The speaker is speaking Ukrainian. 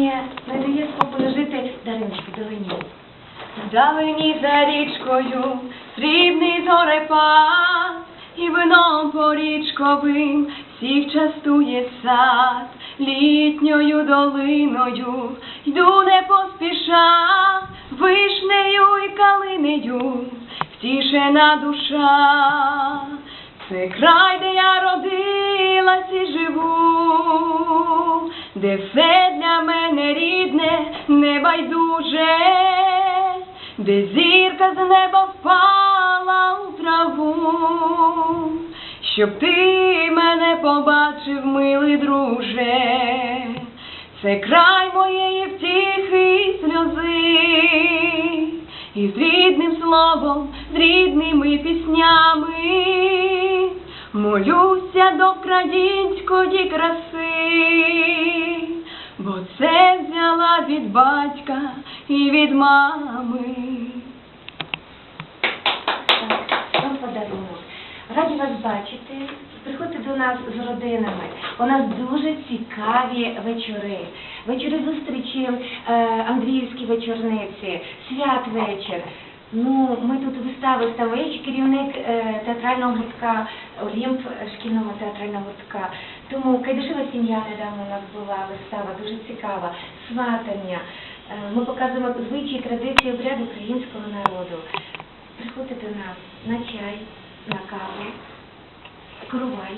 Не дає спокою жити Дариночки Долині. Вдалині за річкою срібний зорепад, і вином порічковим всіх частує сад, літньою долиною йду не поспіша, вишнею і калинею втішена душа. Це край, де я родилась де все для мене рідне, небайдуже, де зірка з неба впала у траву, щоб ти мене побачив, милий друже, це край моєї втіхи і сльози, і з рідним словом, з рідними піснями. Молюся до української краси, бо це взяла від батька і від мами. Вам подарунок. Раді вас бачити. Приходьте до нас з родинами. У нас дуже цікаві вечори. Вечори зустрічі е, Андріївські вечорниці, святвечір. Ну, ми тут вистави ставимо. Я керівник е, театрального гуртка Олімп е, шкільного театрального гуртка. Тому Кайдашева сім'я недавно у нас була вистава, дуже цікава. Сватання. Е, Ми показуємо звичаї, традиції, обряд українського народу. Приходьте до нас на чай, на каву, коровай.